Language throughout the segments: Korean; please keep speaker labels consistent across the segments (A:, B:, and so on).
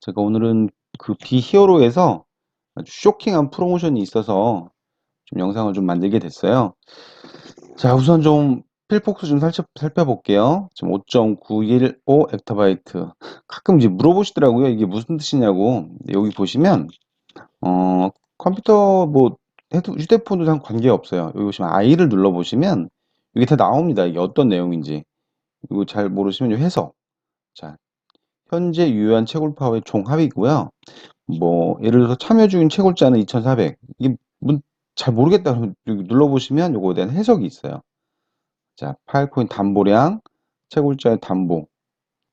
A: 제가 오늘은 그 비히어로에서 아주 쇼킹한 프로모션이 있어서 좀 영상을 좀 만들게 됐어요. 자, 우선 좀 필폭스 좀 살펴, 살펴볼게요. 지금 5.915 엑타바이트. 가끔 이제 물어보시더라고요. 이게 무슨 뜻이냐고. 여기 보시면, 어, 컴퓨터 뭐, 휴대폰도 상 관계없어요. 여기 보시면 I를 눌러보시면, 이게 다 나옵니다. 이게 어떤 내용인지. 이거 잘 모르시면 해석. 자, 현재 유효한 채굴파워의 총합이고요. 뭐 예를 들어서 참여 중인 채굴자는 2400. 이게 문- 잘 모르겠다 여기 눌러보시면 요거에 대한 해석이 있어요. 자, 파일 코인 담보량, 채굴자의 담보,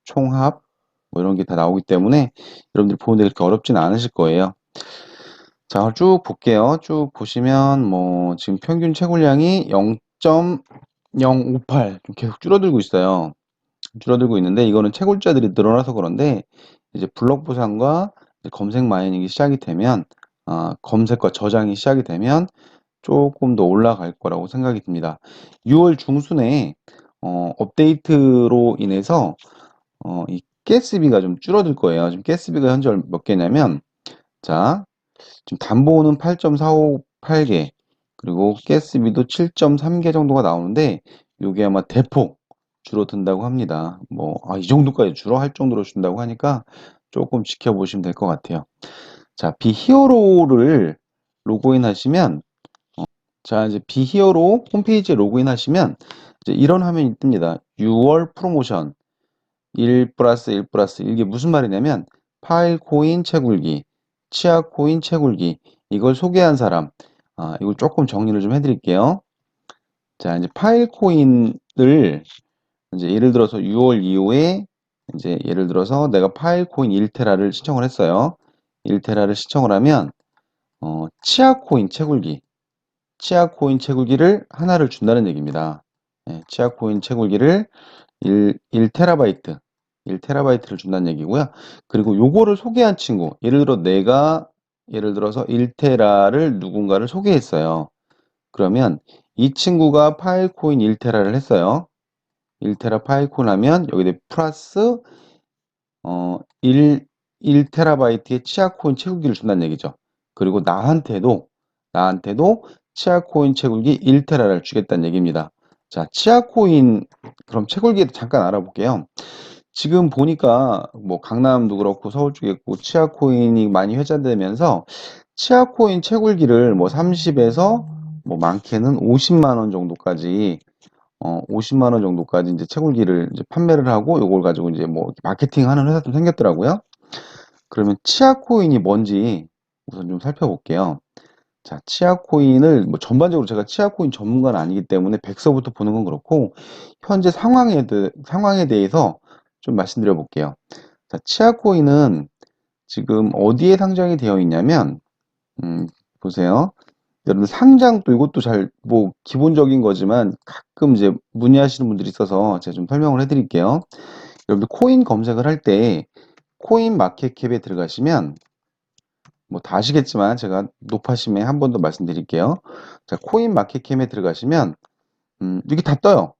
A: 총합 뭐 이런 게 다 나오기 때문에 여러분들이 보는데 그렇게 어렵진 않으실 거예요. 자, 쭉 볼게요. 쭉 보시면 뭐 지금 평균 채굴량이 0.058좀 계속 줄어들고 있어요. 줄어들고 있는데 이거는 채굴자들이 늘어나서 그런데 이제 블록 보상과 검색 마이닝이 시작이 되면 아, 검색과 저장이 시작이 되면 조금 더 올라갈 거라고 생각이 듭니다. 6월 중순에 어, 업데이트로 인해서 어, 이 가스비가 좀 줄어들 거예요. 지금 가스비가 현재 얼- 몇 개냐면 자 지금 담보는 8.458개 그리고 가스비도 7.3개 정도가 나오는데 이게 아마 대폭 줄어든다고 합니다. 뭐, 아, 이 정도까지 줄어 할 정도로 준다고 하니까 조금 지켜보시면 될 것 같아요. 자, 비히어로를 로그인 하시면, 어, 자, 이제 비히어로 홈페이지에 로그인 하시면, 이제 이런 화면이 뜹니다. 6월 프로모션 1 플러스 1 플러스 이게 무슨 말이냐면, 파일 코인 채굴기, 치아 코인 채굴기, 이걸 소개한 사람, 아, 이걸 조금 정리를 좀 해드릴게요. 자, 이제 파일 코인을 이제 예를 들어서 6월 이후에 이제 예를 들어서 내가 파일 코인 1테라를 신청을 했어요. 1테라를 신청을 하면 어, 치아 코인 채굴기, 치아 코인 채굴기를 하나를 준다는 얘기입니다. 예, 치아 코인 채굴기를 1, 1테라바이트, 1테라바이트를 준다는 얘기고요. 그리고 요거를 소개한 친구, 예를 들어 내가 예를 들어서 1테라를 누군가를 소개했어요. 그러면 이 친구가 파일 코인 1테라를 했어요. 1테라 파이콘 하면 여기에 플러스 어, 1, 1테라바이트의 치아코인 채굴기를 준다는 얘기죠. 그리고 나한테도 나한테도 치아코인 채굴기 1테라를 주겠다는 얘기입니다. 자, 치아코인 그럼 채굴기에 잠깐 알아볼게요. 지금 보니까 뭐 강남도 그렇고 서울 쪽에 있고 치아코인이 많이 회자되면서 치아코인 채굴기를 뭐 30에서 뭐 많게는 50만 원 정도까지 어, 50만 원 정도까지 이제 채굴기를 이제 판매를 하고 요걸 가지고 이제 뭐 마케팅 하는 회사도 생겼더라고요. 그러면 치아코인이 뭔지 우선 좀 살펴볼게요. 자, 치아코인을 뭐 전반적으로 제가 치아코인 전문가는 아니기 때문에 백서부터 보는 건 그렇고 현재 상황에, 대, 상황에 대해서 좀 말씀드려 볼게요. 자, 치아코인은 지금 어디에 상장이 되어 있냐면 음, 보세요. 여러분 상장도 이것도 잘 뭐 기본적인 거지만 가끔 이제 문의하시는 분들이 있어서 제가 좀 설명을 해드릴게요. 여러분들 코인 검색을 할 때 코인 마켓캡에 들어가시면 뭐 다 아시겠지만 제가 높아심에 한 번 더 말씀드릴게요. 자 코인 마켓캡에 들어가시면 음, 이게 다 떠요.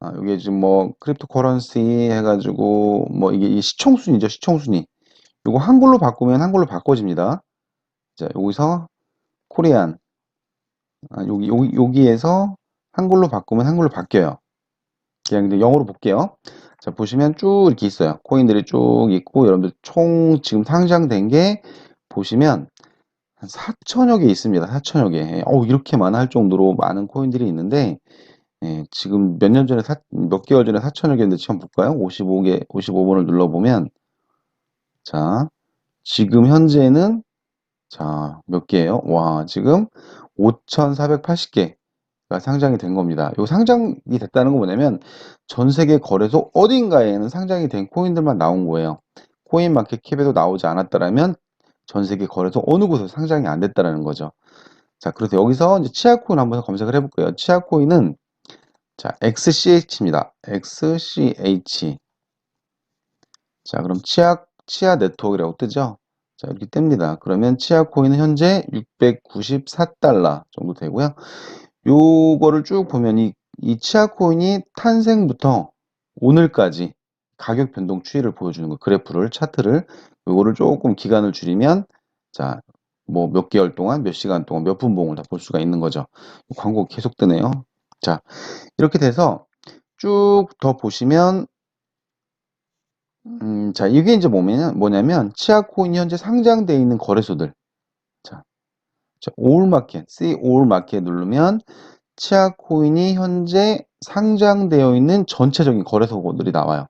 A: 아, 여기 지금 뭐 크립토 커런시 해가지고 뭐 이게, 이게 시총 순위죠 시총 순위. 이거 한글로 바꾸면 한글로 바꿔집니다. 자 여기서 코리안 아, 여기, 여기, 여기에서 한글로 바꾸면 한글로 바뀌어요. 그냥 근데 영어로 볼게요. 자, 보시면 쭉 이렇게 있어요. 코인들이 쭉 있고, 여러분들 총 지금 상장된 게 보시면 한 4천여 개 있습니다. 4천여 개. 어, 이렇게 많아 할 정도로 많은 코인들이 있는데, 예, 지금 몇 년 전에, 사, 몇 개월 전에 4천여 개인데 지금 볼까요? 55개, 55번을 눌러보면, 자, 지금 현재는, 자, 몇 개예요? 와, 지금 5,480개가 상장이 된 겁니다. 이 상장이 됐다는 건 뭐냐면 전 세계 거래소 어딘가에는 상장이 된 코인들만 나온 거예요. 코인 마켓 캡에도 나오지 않았다라면 전 세계 거래소 어느 곳에서 상장이 안 됐다라는 거죠. 자, 그래서 여기서 이제 치아코인 한번 검색을 해볼 거예요. 치아코인은 자, XCH입니다. XCH. 자, 그럼 치아 치아 네트워크라고 뜨죠? 자, 이렇게 뜹니다. 그러면 치아 코인은 현재 694달러 정도 되고요. 요거를 쭉 보면 이, 이 치아 코인이 탄생부터 오늘까지 가격 변동 추이를 보여주는 거, 그래프를, 차트를 요거를 조금 기간을 줄이면 자, 뭐 몇 개월 동안, 몇 시간 동안, 몇 분 봉을 다 볼 수가 있는 거죠. 광고 계속 뜨네요. 자, 이렇게 돼서 쭉 더 보시면 음, 자, 이게 이제 뭐냐면, 뭐냐면 치아코인이 현재 상장되어 있는 거래소들. 자, 자, all market, see all 누르면 치아코인이 현재 상장되어 있는 전체적인 거래소들이 나와요.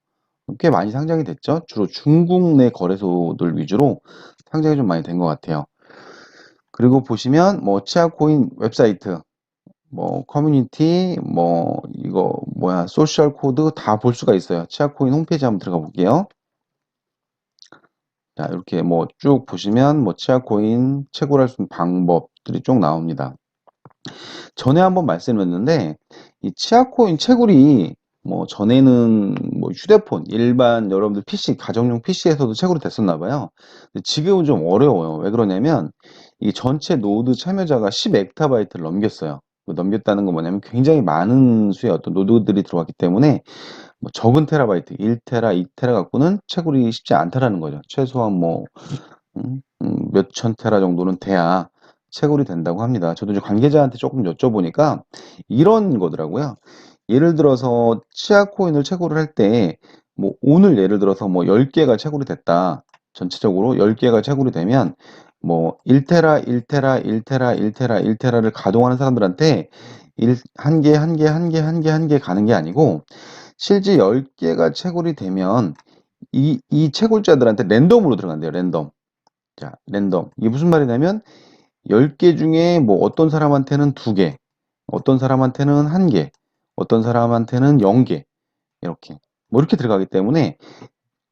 A: 꽤 많이 상장이 됐죠. 주로 중국 내 거래소들 위주로 상장이 좀 많이 된 것 같아요. 그리고 보시면 뭐 치아코인 웹사이트, 뭐 커뮤니티, 뭐 이거 뭐야 소셜 코드 다 볼 수가 있어요. 치아코인 홈페이지 한번 들어가 볼게요. 자, 이렇게 뭐 쭉 보시면 뭐 치아코인 채굴할 수 있는 방법들이 쭉 나옵니다. 전에 한번 말씀드렸는데 이 치아코인 채굴이 뭐 전에는 뭐 휴대폰 일반 여러분들 PC 가정용 PC에서도 채굴이 됐었나 봐요. 지금은 좀 어려워요. 왜 그러냐면 이 전체 노드 참여자가 10 엑타바이트를 넘겼어요. 그 넘겼다는 건 뭐냐면 굉장히 많은 수의 어떤 노드들이 들어왔기 때문에 뭐 적은 테라바이트 1테라, 2테라 갖고는 채굴이 쉽지 않다라는 거죠. 최소한 뭐 음, 음, 몇천 테라 정도는 돼야 채굴이 된다고 합니다. 저도 이제 관계자한테 조금 여쭤보니까 이런 거더라고요. 예를 들어서 치아 코인을 채굴을 할 때 뭐 오늘 예를 들어서 뭐 10개가 채굴이 됐다. 전체적으로 10개가 채굴이 되면 뭐 1테라, 1테라, 1테라, 1테라, 1테라를 가동하는 사람들한테 1, 한 개, 한 개, 한 개, 한 개, 한개 가는 게 아니고 실제 10개가 채굴이 되면 이, 이 채굴자들한테 랜덤으로 들어간대요. 랜덤. 자, 랜덤. 이게 무슨 말이냐면 10개 중에 뭐 어떤 사람한테는 2개, 어떤 사람한테는 1개, 어떤 사람한테는 0개. 이렇게. 뭐 이렇게 들어가기 때문에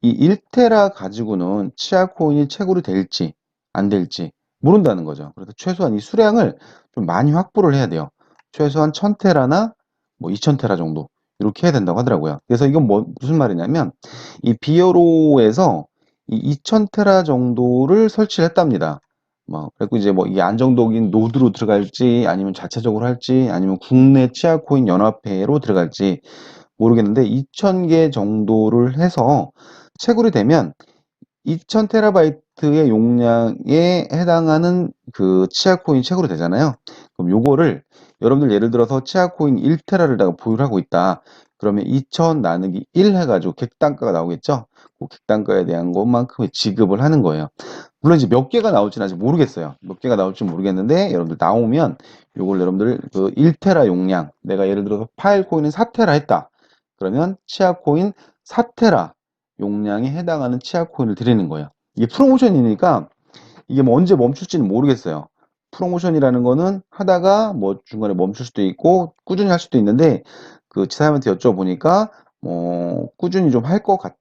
A: 이 1테라 가지고는 치아 코인이 채굴이 될지 안 될지 모른다는 거죠. 그래서 최소한 이 수량을 좀 많이 확보를 해야 돼요. 최소한 1000테라나 뭐 2000테라 정도 이렇게 해야 된다고 하더라고요. 그래서 이건 뭐 무슨 말이냐면 이 비어로에서 이 2000테라 정도를 설치를 했답니다. 뭐 그리고 이제 뭐 이게 안정적인 노드로 들어갈지 아니면 자체적으로 할지 아니면 국내 치아코인 연합회로 들어갈지 모르겠는데 2000개 정도를 해서 채굴이 되면 2000테라바이트 의 용량에 해당하는 그 치아코인 채굴이 되잖아요. 그럼 요거를 여러분들 예를 들어서 치아코인 1테라를 내가 보유를 하고 있다. 그러면 2000 나누기 1 해가지고 객단가가 나오겠죠? 그 객단가에 대한 것만큼의 지급을 하는 거예요. 물론 이제 몇 개가 나올지는 아직 모르겠어요. 몇 개가 나올지 모르겠는데 여러분들 나오면 요걸 여러분들 그 1테라 용량 내가 예를 들어서 파일 코인은 4테라 했다. 그러면 치아 코인 4테라 용량에 해당하는 치아 코인을 드리는 거예요. 이게 프로모션이니까 이게 뭐 언제 멈출지는 모르겠어요. 프로모션이라는 거는 하다가 뭐 중간에 멈출 수도 있고 꾸준히 할 수도 있는데 그 지사님한테 여쭤보니까 뭐 꾸준히 좀 할 것 같아요.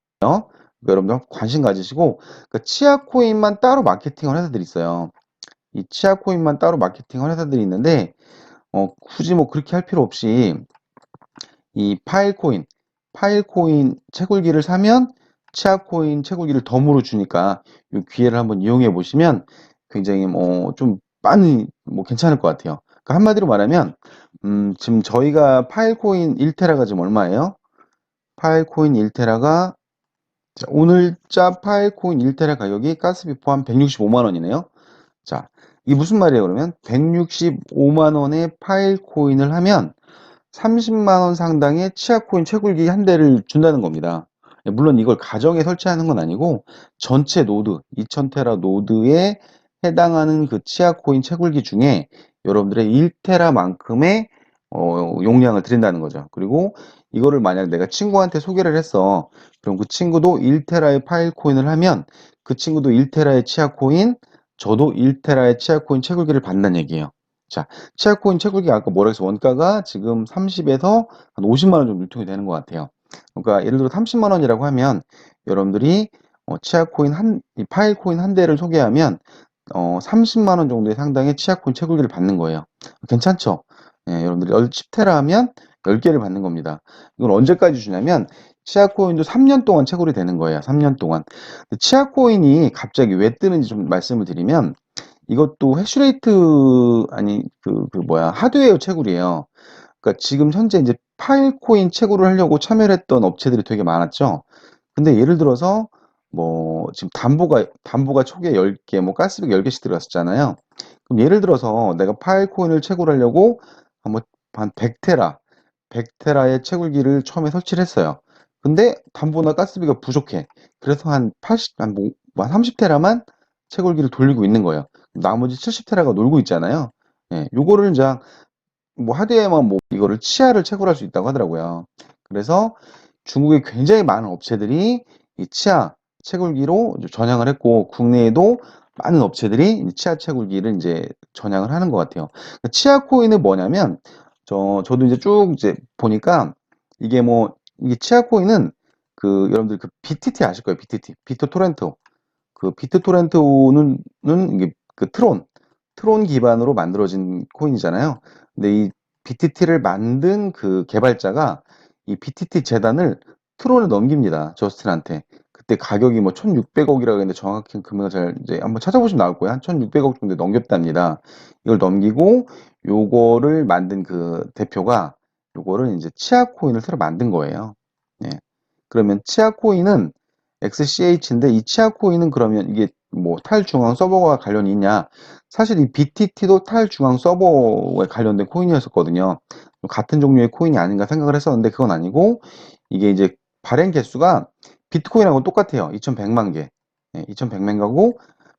A: 그러니까 여러분들 관심 가지시고 그 치아 코인만 따로 마케팅을 회사들이 있어요. 이 치아 코인만 따로 마케팅을 회사들이 있는데 어, 굳이 뭐 그렇게 할 필요 없이 이 파일 코인, 파일 코인 채굴기를 사면 치아 코인 채굴기를 덤으로 주니까 이 기회를 한번 이용해 보시면 굉장히 뭐 좀 많이 뭐 괜찮을 것 같아요. 그러니까 한마디로 말하면 음, 지금 저희가 파일 코인 1테라가 지금 얼마예요? 파일 코인 1테라가 자, 오늘자 파일 코인 1테라 가격이 가스비 포함 165만 원이네요. 자, 이게 무슨 말이에요, 그러면? 165만 원의 파일 코인을 하면 30만 원 상당의 치아 코인 채굴기 한 대를 준다는 겁니다. 물론 이걸 가정에 설치하는 건 아니고 전체 노드, 2000테라 노드에 해당하는 그 치아 코인 채굴기 중에 여러분들의 1테라만큼의 어, 용량을 드린다는 거죠. 그리고 이거를 만약 내가 친구한테 소개를 했어. 그럼 그 친구도 1테라의 파일 코인을 하면 그 친구도 1테라의 치아 코인, 저도 1테라의 치아 코인 채굴기를 받는다는 얘기예요. 자, 치아 코인 채굴기 아까 뭐라 해서 원가가 지금 30에서 한 50만 원 정도 유통이 되는 것 같아요. 그러니까 예를 들어 30만 원이라고 하면 여러분들이 어, 치아 코인 한, 이 파일 코인 한 대를 소개하면 어, 30만 원 정도의 상당의 치아 코인 채굴기를 받는 거예요. 괜찮죠? 예, 여러분들이 10테라 하면 10개를 받는 겁니다. 이건 언제까지 주냐면 치아코인도 3년 동안 채굴이 되는 거예요. 3년 동안. 치아코인이 갑자기 왜 뜨는지 좀 말씀을 드리면 이것도 해시레이트 아니 그, 그 뭐야 하드웨어 채굴이에요. 그러니까 지금 현재 이제 파일 코인 채굴을 하려고 참여를 했던 업체들이 되게 많았죠. 근데 예를 들어서 뭐 지금 담보가 담보가 초기에 10개, 뭐 가스비가 10개씩 들어갔었잖아요. 그럼 예를 들어서 내가 파일코인을 채굴하려고 한번 한 100테라, 100테라의 채굴기를 처음에 설치를 했어요. 근데 담보나 가스비가 부족해. 그래서 한 80, 한, 뭐, 한 30테라만 채굴기를 돌리고 있는 거예요. 나머지 70테라가 놀고 있잖아요. 예, 요거를 이제 뭐 하드웨어만 뭐 이거를 치아를 채굴할 수 있다고 하더라고요. 그래서 중국에 굉장히 많은 업체들이 이 치아 채굴기로 전향을 했고 국내에도 많은 업체들이 이 치아 채굴기를 이제 전향을 하는 것 같아요. 그러니까 치아 코인은 뭐냐면 저 저도 이제 쭉 이제 보니까 이게 뭐 이게 치아 코인은 그 여러분들 그 BTT 아실 거예요. BTT 비트 토렌토 그 비트 토렌토는 는 이게 그 트론 트론 기반으로 만들어진 코인이잖아요. 근데 이 BTT를 만든 그 개발자가 이 BTT 재단을 트론에 넘깁니다. 저스틴한테. 그때 가격이 뭐 1600억이라고 했는데 정확히 금액을 잘 이제 한번 찾아보시면 나올 거예요. 한 1600억 정도 넘겼답니다. 이걸 넘기고 요거를 만든 그 대표가 요거를 이제 치아 코인을 새로 만든 거예요. 예. 그러면 치아 코인은 XCH인데 이 치아 코인은 그러면 이게 뭐 탈중앙 서버와 관련이 있냐? 사실 이 BTT도 탈중앙 서버에 관련된 코인이었었거든요. 같은 종류의 코인이 아닌가 생각을 했었는데 그건 아니고 이게 이제 발행 개수가 비트코인하고 똑같아요. 2100만 개. 예, 2100만 개고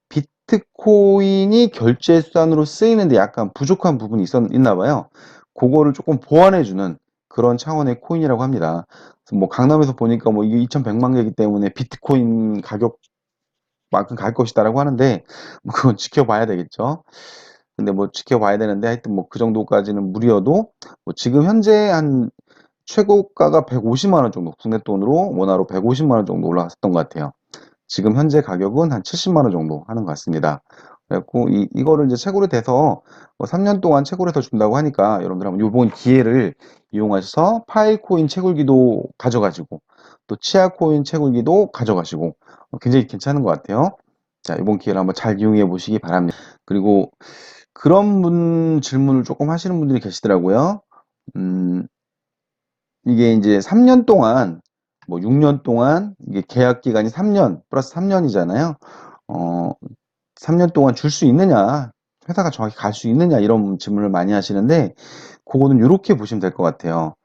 A: 비트코인이 결제 수단으로 쓰이는데 약간 부족한 부분이 있었, 있나 봐요. 그거를 조금 보완해 주는 그런 차원의 코인이라고 합니다. 뭐 강남에서 보니까 뭐 이게 2100만 개이기 때문에 비트코인 가격만큼 갈 것이다라고 하는데 뭐 그건 지켜봐야 되겠죠. 근데 뭐 지켜봐야 되는데 하여튼 뭐 그 정도까지는 무리여도 뭐 지금 현재 한 최고가가 150만 원 정도 국내 돈으로 원화로 150만 원 정도 올라갔었던 것 같아요. 지금 현재 가격은 한 70만 원 정도 하는 것 같습니다. 그래갖고 이, 이거를 이제 채굴이 돼서 뭐 3년 동안 채굴해서 준다고 하니까 여러분들 한번 이번 기회를 이용하셔서 파일코인 채굴기도 가져가시고 또 치아코인 채굴기도 가져가시고 어, 굉장히 괜찮은 것 같아요. 자, 이번 기회를 한번 잘 이용해 보시기 바랍니다. 그리고 그런 분 질문을 조금 하시는 분들이 계시더라고요. 음, 이게 이제 3년 동안 뭐 6년 동안 이게 계약 기간이 3년 플러스 3년이잖아요. 어, 3년 동안 줄 수 있느냐? 회사가 정확히 갈 수 있느냐? 이런 질문을 많이 하시는데 그거는 이렇게 보시면 될 것 같아요.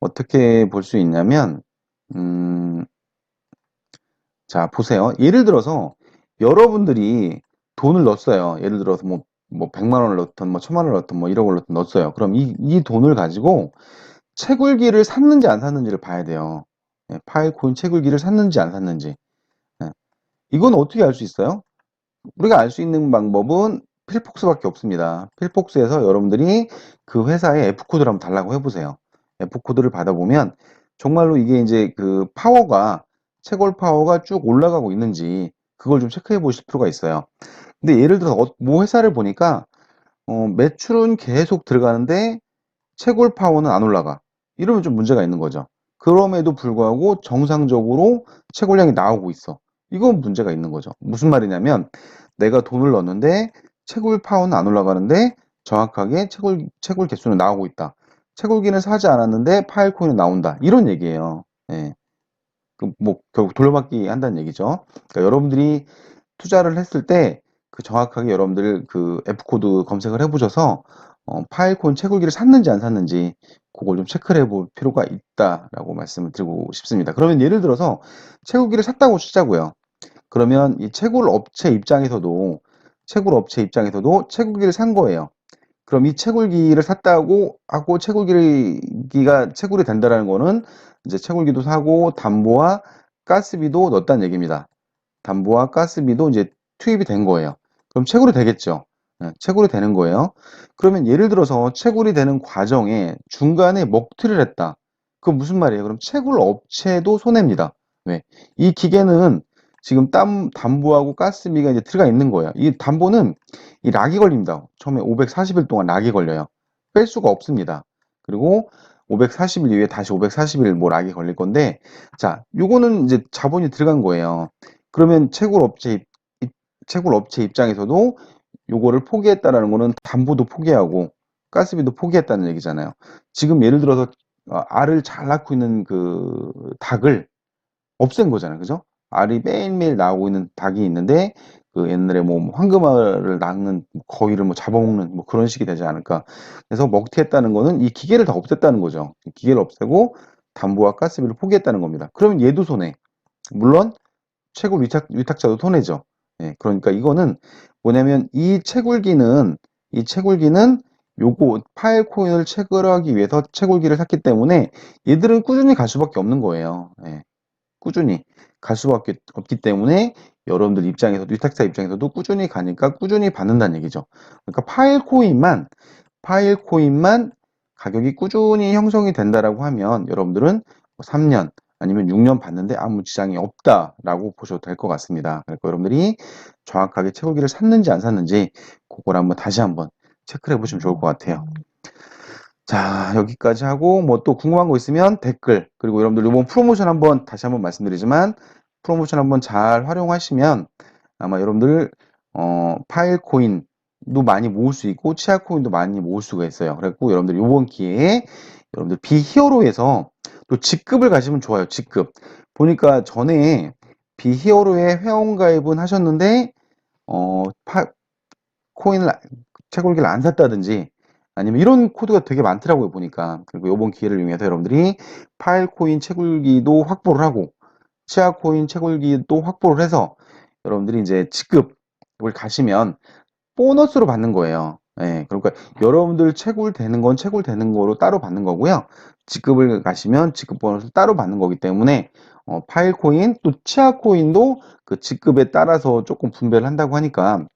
A: 어떻게 볼 수 있냐면 음, 자, 보세요. 예를 들어서 여러분들이 돈을 넣었어요. 예를 들어서 뭐, 뭐 100만 원을 넣든 뭐 1000만 원을 넣든 뭐 1억을 넣든 넣었어요. 그럼 이, 이 돈을 가지고 채굴기를 샀는지 안 샀는지를 봐야 돼요. 예, 파일 코인 채굴기를 샀는지 안 샀는지. 예. 이건 어떻게 알 수 있어요? 우리가 알 수 있는 방법은 필폭스밖에 없습니다. 필폭스에서 여러분들이 그 회사의 F코드를 한번 달라고 해보세요. F코드를 받아보면 정말로 이게 이제 그 파워가 채굴 파워가 쭉 올라가고 있는지 그걸 좀 체크해 보실 필요가 있어요. 근데 예를 들어서 어, 모 회사를 보니까 어, 매출은 계속 들어가는데 채굴 파워는 안 올라가. 이러면 좀 문제가 있는 거죠. 그럼에도 불구하고 정상적으로 채굴량이 나오고 있어. 이건 문제가 있는 거죠. 무슨 말이냐면 내가 돈을 넣었는데 채굴 파워는 안 올라가는데 정확하게 채굴, 채굴 개수는 나오고 있다. 채굴기는 사지 않았는데 파일 코인은 나온다. 이런 얘기예요. 예. 그 뭐 결국 돌려받기 한다는 얘기죠. 그러니까 여러분들이 투자를 했을 때 그 정확하게 여러분들 그 F 코드 검색을 해보셔서 어, 파일코인 채굴기를 샀는지 안 샀는지 그걸 좀 체크를 해볼 필요가 있다라고 말씀을 드리고 싶습니다. 그러면 예를 들어서 채굴기를 샀다고 치자고요. 그러면 이 채굴 업체 입장에서도 채굴 업체 입장에서도 채굴기를 산 거예요. 그럼 이 채굴기를 샀다고 하고 채굴기가 채굴이 된다라는 거는 이제 채굴기도 사고 담보와 가스비도 넣었다는 얘기입니다. 담보와 가스비도 이제 투입이 된 거예요. 그럼 채굴이 되겠죠. 네, 채굴이 되는 거예요. 그러면 예를 들어서 채굴이 되는 과정에 중간에 먹튀를 했다. 그건 무슨 말이에요? 그럼 채굴 업체도 손해입니다. 왜? 이 기계는 지금 땀, 담보하고 가스비가 이제 들어가 있는 거예요. 이 담보는 이 락이 걸립니다. 처음에 540일 동안 락이 걸려요. 뺄 수가 없습니다. 그리고 540일 이후에 다시 540일 뭐 락이 걸릴 건데, 자, 요거는 이제 자본이 들어간 거예요. 그러면 채굴 업체, 채굴 업체 입장에서도 요거를 포기했다라는 거는 담보도 포기하고 가스비도 포기했다는 얘기잖아요. 지금 예를 들어서 어, 알을 잘 낳고 있는 그 닭을 없앤 거잖아요. 그죠? 알이 매일매일 나오고 있는 닭이 있는데 그 옛날에 뭐 황금알을 낳는 거위를 뭐 잡아먹는 뭐 그런 식이 되지 않을까. 그래서 먹튀했다는 거는 이 기계를 다 없앴다는 거죠. 이 기계를 없애고 담보와 가스비를 포기했다는 겁니다. 그러면 얘도 손해. 물론 채굴 위탁, 위탁자도 손해죠. 예, 그러니까 이거는 뭐냐면 이 채굴기는 이 채굴기는 요거 파일 코인을 채굴하기 위해서 채굴기를 샀기 때문에 얘들은 꾸준히 갈 수밖에 없는 거예요. 예, 꾸준히 갈 수밖에 없기 때문에 여러분들 입장에서도 위탁자 입장에서도 꾸준히 가니까 꾸준히 받는다는 얘기죠. 그러니까 파일 코인만 파일 코인만 가격이 꾸준히 형성이 된다라고 하면 여러분들은 3년 아니면 6년 받는데 아무 지장이 없다라고 보셔도 될 것 같습니다. 그러니까 여러분들이 정확하게 채굴기를 샀는지 안 샀는지 그걸 한번 다시 한번 체크를 해보시면 좋을 것 같아요. 자 여기까지 하고 뭐 또 궁금한 거 있으면 댓글 그리고 여러분들 이번 프로모션 한번 다시 한번 말씀드리지만 프로모션 한번 잘 활용하시면 아마 여러분들 어, 파일 코인도 많이 모을 수 있고 치아 코인도 많이 모을 수가 있어요. 그래갖고 여러분들 이번 기회에 여러분들 비히어로에서 또 직급을 가시면 좋아요. 직급 보니까 전에 비히어로에 회원 가입은 하셨는데 어, 파, 코인을 채굴기를 안 샀다든지 아니면 이런 코드가 되게 많더라고요 보니까 그리고 이번 기회를 이용해서 여러분들이 파일 코인 채굴기도 확보를 하고 치아 코인 채굴기도 확보를 해서 여러분들이 이제 직급을 가시면 보너스로 받는 거예요. 예, 그러니까 여러분들 채굴 되는 건 채굴 되는 거로 따로 받는 거고요. 직급을 가시면 직급 보너스 따로 받는 거기 때문에 어, 파일 코인 또 치아 코인도 그 직급에 따라서 조금 분배를 한다고 하니까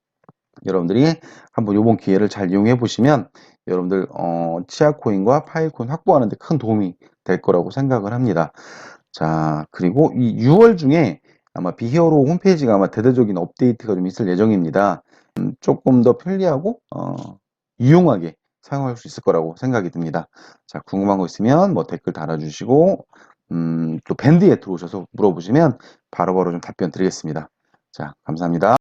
A: 여러분들이 한번 요번 기회를 잘 이용해 보시면 여러분들 어, 치아 코인과 파일 코인 확보하는 데 큰 도움이 될 거라고 생각을 합니다. 자, 그리고 이 6월 중에 아마 비히어로 홈페이지가 아마 대대적인 업데이트가 좀 있을 예정입니다. 음, 조금 더 편리하고 어, 유용하게 사용할 수 있을 거라고 생각이 듭니다. 자, 궁금한 거 있으면 뭐 댓글 달아주시고 음, 또 밴드에 들어오셔서 물어보시면 바로바로 좀 답변 드리겠습니다. 자, 감사합니다.